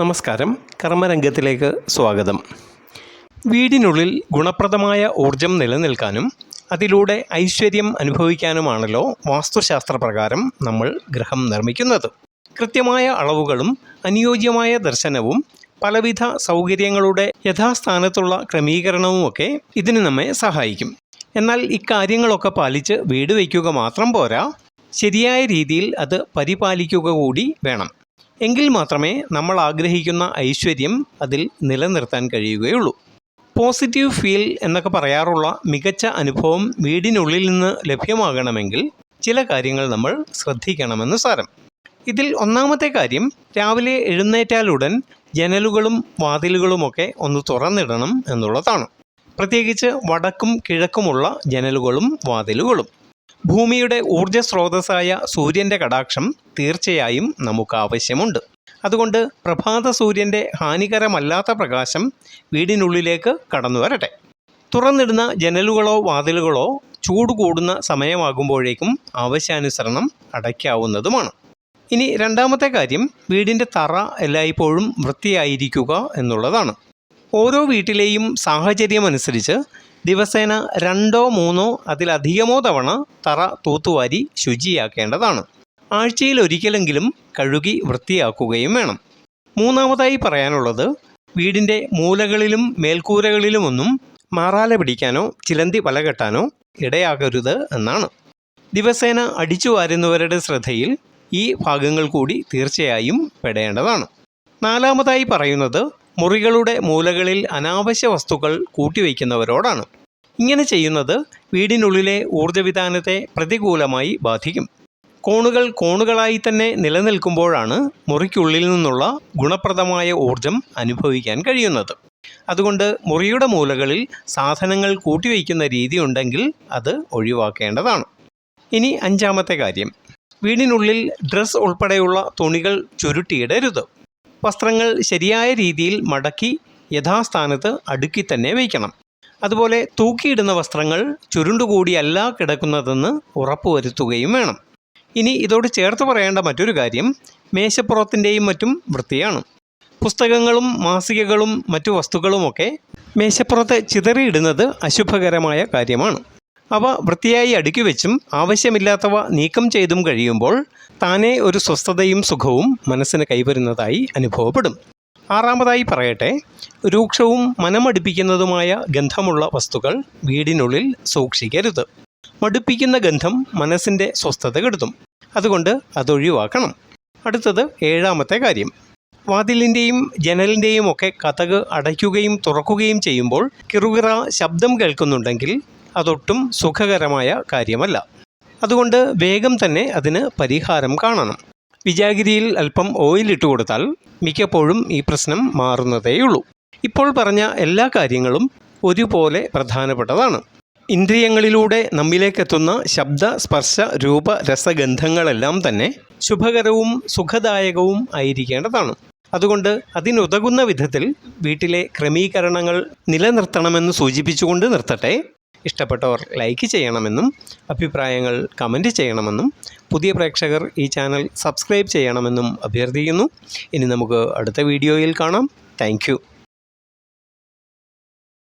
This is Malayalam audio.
നമസ്കാരം. കർമ്മരംഗത്തിലേക്ക് സ്വാഗതം. വീടിനുള്ളിൽ ഗുണപ്രദമായ ഊർജം നിലനിൽക്കാനും അതിലൂടെ ഐശ്വര്യം അനുഭവിക്കാനുമാണല്ലോ വാസ്തുശാസ്ത്രപ്രകാരം നമ്മൾ ഗ്രഹം നിർമ്മിക്കുന്നത്. കൃത്യമായ അളവുകളും അനുയോജ്യമായ ദർശനവും പലവിധ സൗകര്യങ്ങളുടെ യഥാസ്ഥാനത്തുള്ള ക്രമീകരണവുമൊക്കെ ഇതിന് നമ്മെ സഹായിക്കും. എന്നാൽ ഇക്കാര്യങ്ങളൊക്കെ പാലിച്ച് വീട് വയ്ക്കുക മാത്രം പോരാ ശരിയായ രീതിയിൽ അത് പരിപാലിക്കുക കൂടി വേണം. എങ്കിൽ മാത്രമേ നമ്മൾ ആഗ്രഹിക്കുന്ന ഐശ്വര്യം അതിൽ നിലനിർത്താൻ കഴിയുകയുള്ളൂ. പോസിറ്റീവ് ഫീൽ എന്നൊക്കെ പറയാറുള്ള മികച്ച അനുഭവം വീടിനുള്ളിൽ നിന്ന് ലഭ്യമാകണമെങ്കിൽ ചില കാര്യങ്ങൾ നമ്മൾ ശ്രദ്ധിക്കണമെന്ന് സാരം. ഇതിൽ ഒന്നാമത്തെ കാര്യം രാവിലെ എഴുന്നേറ്റാലുടൻ ജനലുകളും വാതിലുകളുമൊക്കെ ഒന്ന് തുറന്നിടണം എന്നുള്ളതാണ്. പ്രത്യേകിച്ച് വടക്കും കിഴക്കുമുള്ള ജനലുകളും വാതിലുകളും. ഭൂമിയുടെ ഊർജ സ്രോതസ്സായ സൂര്യന്റെ കടാക്ഷം തീർച്ചയായും നമുക്ക് ആവശ്യമുണ്ട്. അതുകൊണ്ട് പ്രഭാത സൂര്യന്റെ ഹാനികരമല്ലാത്ത പ്രകാശം വീടിനുള്ളിലേക്ക് കടന്നു വരട്ടെ. തുറന്നിടുന്ന ജനലുകളോ വാതിലുകളോ ചൂട് കൂടുന്ന സമയമാകുമ്പോഴേക്കും ആവശ്യാനുസരണം അടയ്ക്കാവുന്നതുമാണ്. ഇനി രണ്ടാമത്തെ കാര്യം വീടിന്റെ തറ എല്ലായ്പ്പോഴും വൃത്തിയായിരിക്കുക എന്നുള്ളതാണ്. ഓരോ വീട്ടിലെയും സാഹചര്യമനുസരിച്ച് ദിവസേന രണ്ടോ മൂന്നോ അതിലധികമോ തവണ തറ തൂത്തുവാരി ശുചിയാക്കേണ്ടതാണ്. ആഴ്ചയിൽ ഒരിക്കലെങ്കിലും കഴുകി വൃത്തിയാക്കുകയും വേണം. മൂന്നാമതായി പറയാനുള്ളത് വീടിന്റെ മൂലകളിലും മേൽക്കൂരകളിലുമൊന്നും മാറാല പിടിക്കാനോ ചിലന്തി വല കെട്ടാനോ ഇടയാകരുത് എന്നാണ്. ദിവസേന അടിച്ചു വാരുന്നവരുടെ ശ്രദ്ധയിൽ ഈ ഭാഗങ്ങൾ കൂടി തീർച്ചയായും പെടേണ്ടതാണ്. നാലാമതായി പറയുന്നത് മുറികളുടെ മൂലകളിൽ അനാവശ്യ വസ്തുക്കൾ കൂട്ടിവയ്ക്കുന്നവരോടാണ്. ഇങ്ങനെ ചെയ്യുന്നത് വീടിനുള്ളിലെ ഊർജവിധാനത്തെ പ്രതികൂലമായി ബാധിക്കും. കോണുകൾ കോണുകളായി തന്നെ നിലനിൽക്കുമ്പോഴാണ് മുറിക്കുള്ളിൽ നിന്നുള്ള ഗുണപ്രദമായ ഊർജം അനുഭവിക്കാൻ കഴിയുന്നത്. അതുകൊണ്ട് മുറിയുടെ മൂലകളിൽ സാധനങ്ങൾ കൂട്ടിവയ്ക്കുന്ന രീതി ഉണ്ടെങ്കിൽ അത് ഒഴിവാക്കേണ്ടതാണ്. ഇനി അഞ്ചാമത്തെ കാര്യം. വീടിനുള്ളിൽ ഡ്രസ്സ് ഉൾപ്പെടെയുള്ള തുണികൾ ചുരുട്ടിയിടരുത്. വസ്ത്രങ്ങൾ ശരിയായ രീതിയിൽ മടക്കി യഥാസ്ഥാനത്ത് അടുക്കി തന്നെ വയ്ക്കണം. അതുപോലെ തൂക്കിയിടുന്ന വസ്ത്രങ്ങൾ ചുരുണ്ടുകൂടിയല്ല കിടക്കുന്നതെന്ന് ഉറപ്പുവരുത്തുകയും വേണം. ഇനി ഇതോട് ചേർത്ത് പറയേണ്ട മറ്റൊരു കാര്യം മേശപ്പുറത്തിന്റെയും മറ്റും വൃത്തിയാണ്. പുസ്തകങ്ങളും മാസികകളും മറ്റു വസ്തുക്കളുമൊക്കെ മേശപ്പുറത്ത് ചിതറിയിടുന്നത് അശുഭകരമായ കാര്യമാണ്. അവ വൃത്തിയായി അടുക്കി വെച്ചും ആവശ്യമില്ലാത്തവ നീക്കം ചെയ്തും കഴിയുമ്പോൾ താനേ ഒരു സ്വസ്ഥതയും സുഖവും മനസ്സിന് കൈവരുന്നതായി അനുഭവപ്പെടും. ആറാമതായി പറയട്ടെ രൂക്ഷവും മനമടുപ്പിക്കുന്നതുമായ ഗന്ധമുള്ള വസ്തുക്കൾ വീടിനുള്ളിൽ സൂക്ഷിക്കരുത്. മടുപ്പിക്കുന്ന ഗന്ധം മനസ്സിന്റെ സ്വസ്ഥത കെടുത്തും. അതുകൊണ്ട് അതൊഴിവാക്കണം. അടുത്തത് ഏഴാമത്തെ കാര്യം. വാതിലിന്റെയും ജനലിന്റെയും ഒക്കെ കഥക് അടയ്ക്കുകയും തുറക്കുകയും ചെയ്യുമ്പോൾ കിറുകിറ ശബ്ദം കേൾക്കുന്നുണ്ടെങ്കിൽ അതൊട്ടും സുഖകരമായ കാര്യമല്ല. അതുകൊണ്ട് വേഗം തന്നെ അതിന് പരിഹാരം കാണണം. വിജാഗിരിയിൽ അല്പം ഓയിൽ കൊടുത്താൽ മിക്കപ്പോഴും ഈ പ്രശ്നം മാറുന്നതേയുള്ളൂ. ഇപ്പോൾ പറഞ്ഞ എല്ലാ കാര്യങ്ങളും ഒരുപോലെ പ്രധാനപ്പെട്ടതാണ്. ഇന്ദ്രിയങ്ങളിലൂടെ നമ്മിലേക്കെത്തുന്ന ശബ്ദ സ്പർശ രൂപ രസഗന്ധങ്ങളെല്ലാം തന്നെ ശുഭകരവും സുഖദായകവും ആയിരിക്കേണ്ടതാണ്. അതുകൊണ്ട് അതിനുതകുന്ന വിധത്തിൽ വീട്ടിലെ ക്രമീകരണങ്ങൾ നിലനിർത്തണമെന്ന് സൂചിപ്പിച്ചുകൊണ്ട് നിർത്തട്ടെ. ഇഷ്ടപ്പെട്ടവർ ലൈക്ക് ചെയ്യണമെന്നും അഭിപ്രായങ്ങൾ കമന്റ് ചെയ്യണമെന്നും പുതിയ പ്രേക്ഷകർ ഈ ചാനൽ സബ്സ്ക്രൈബ് ചെയ്യണമെന്നും അഭ്യർത്ഥിക്കുന്നു. ഇനി നമുക്ക് അടുത്ത വീഡിയോയിൽ കാണാം. താങ്ക്